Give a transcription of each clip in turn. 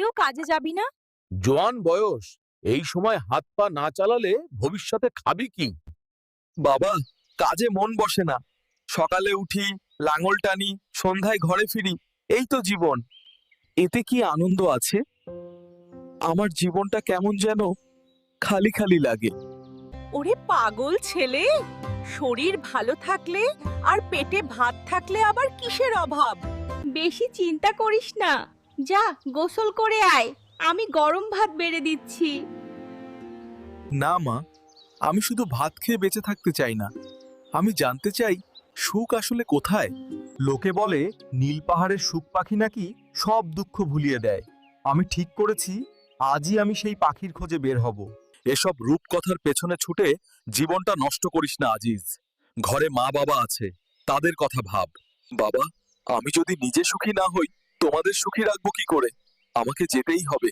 আজকেও কাজে যাবি না? জোয়ান বয়স এই সময় হাত পা না চালালে ভবিষ্যতে খাবি কি? বাবা কাজে মন বসে না। সকালে উঠি লাঙল টানি সন্ধ্যায় ঘরে ফিরি এই তো জীবন। এতে কি আনন্দ আছে? আমার জীবনটা কেমন যেন খালি খালি লাগে। ওরে পাগল ছেলে! শরীর ভালো থাকলে আর পেটে ভাত থাকলে আবার কিসের অভাব? বেশি চিন্তা করিস না। যা, গোসল করে আয়। আমি গরম ভাত বেড়ে দিচ্ছি। না, মা। আমি শুধু ভাত খেয়ে বেঁচে থাকতে চাই না। আমি জানতে চাই, সুখ আসলে কোথায়? লোকে বলে, নীল পাহাড়ের সুখ পাখি নাকি সব দুঃখ ভুলিয়ে দেয়। আমি ঠিক করেছি, আজই আমি সেই পাখির খোঁজে বের হব। এসব রূপকথার পেছনে ছুটে জীবনটা নষ্ট করিস না, আজিজ। ঘরে মা বাবা আছে, তাদের কথা ভাব। বাবা, আমি যদি নিজে সুখী না হই তোমাদের সুখী রাখব কি করে? আমাকে যেতেই হবে।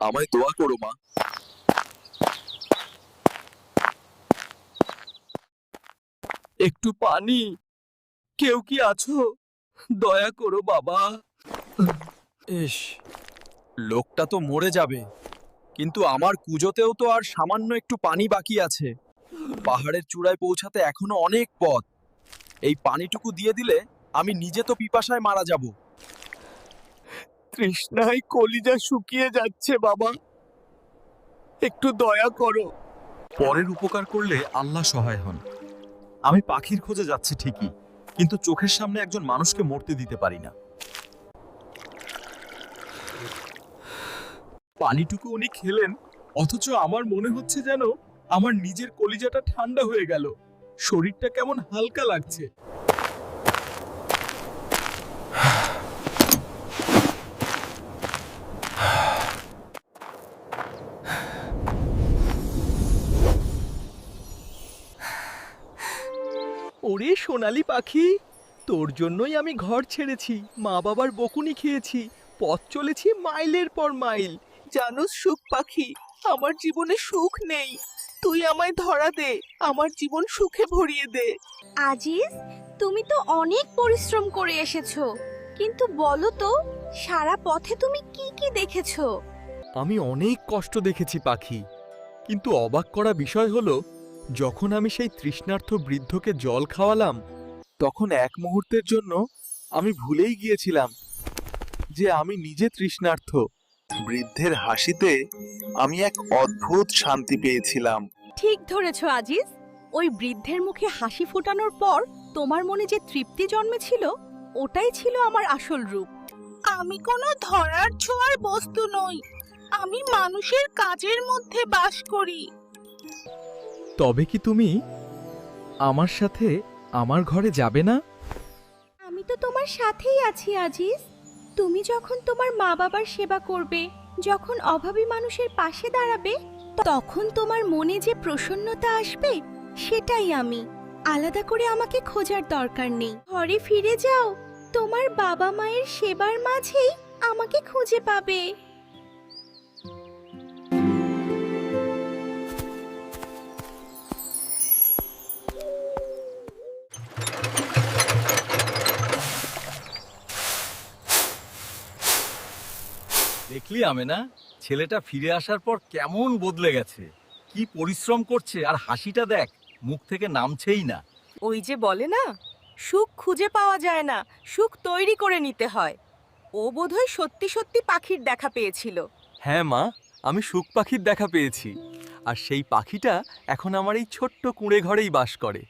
আমায় দোয়া করো, মা। একটু পানি। কেউ কি আছো? দয়া করো, বাবা। লোকটা তো মরে যাবে। কিন্তু আমার কুজোতেও তো আর সামান্য একটু পানি বাকি আছে। পাহাড়ের চূড়ায় পৌঁছাতে এখনও অনেক পথ। এই পানিটুকু দিয়ে দিলে আমি নিজে তো পিপাসায় মারা যাব। তৃষ্ণায় কলিজা শুকিয়ে যাচ্ছে, বাবা। একটু দয়া করো। পরের উপকার করলে আল্লাহ সহায় হন। আমি পাখির খোঁজে যাচ্ছি ঠিকই, কিন্তু চোখের সামনে একজন মানুষকে মরতে দিতে পারি না। পানিটুকু উনি খেলেন, অথচ আমার মনে হচ্ছে যেন আমার নিজের কলিজাটা ঠান্ডা হয়ে গেল। শরীরটা কেমন হালকা লাগছে ওরে সোনালি পাখি? তোর জন্যই আমি ঘর ছেড়েছি মা বাবার বকুনি খেয়েছি পথ চলেছি মাইলের পর মাইল। জানোস সুখ পাখি আমার জীবনে সুখ নেই। তুই আমায় ধরা দে আমার জীবন সুখে ভরিয়ে দে। আজিজ তুমি তো অনেক পরিশ্রম করে এসেছ। কিন্তু বলো তো সারা পথে তুমি কি কি দেখেছ? আমি অনেক কষ্ট দেখেছি পাখি। কিন্তু অবাক করা বিষয় হলো যখন আমি সেই তৃষ্ণার্থ বৃদ্ধকে জল খাওয়ালাম তখন এক মুহূর্তের জন্য আমি ভুলেই গিয়েছিলাম যে আমি নিজে তৃষ্ণার্থ। বৃদ্ধের হাসিতে আমি এক অদ্ভুত শান্তি পেয়েছিলাম। ঠিক ধরেছ আজিজ। ওই বৃদ্ধের মুখে হাসি ফোটানোর পর তোমার মনে যে তৃপ্তি জন্মেছিল ওটাই ছিল আমার আসল রূপ। আমি কোনো ধরার ছোঁয়ার বস্তু নই। আমি মানুষের কাজের মধ্যে বাস করি। তবে কি তুমি আমার সাথে আমার ঘরে যাবে না? আমি তো তোমার সাথেই আছি, আজিজ। তুমি যখন তোমার মা বাবার সেবা করবে, যখন অভাবী মানুষের পাশে দাঁড়াবে, তখন তোমার মনে যে প্রসন্নতা আসবে, সেটাই আমি। আলাদা করে আমাকে খোঁজার দরকার নেই। ঘরে ফিরে যাও। তোমার বাবা মায়ের সেবার মাঝেই আমাকে খুঁজে পাবে। দেখলি আমেনা? ছেলেটা ফিরে আসার পর কেমন বদলে গেছে। কি পরিশ্রম করছে আর হাসিটা দেখ মুখ থেকে নামছেই না। ওই যে বলে না সুখ খুঁজে পাওয়া যায় না সুখ তৈরি করে নিতে হয়। ও বোধহয় সত্যি সত্যি পাখির দেখা পেয়েছিল। হ্যাঁ মা আমি সুখ পাখির দেখা পেয়েছি। আর সেই পাখিটা এখন আমার এই ছোট্ট কুঁড়ে ঘরেই বাস করে।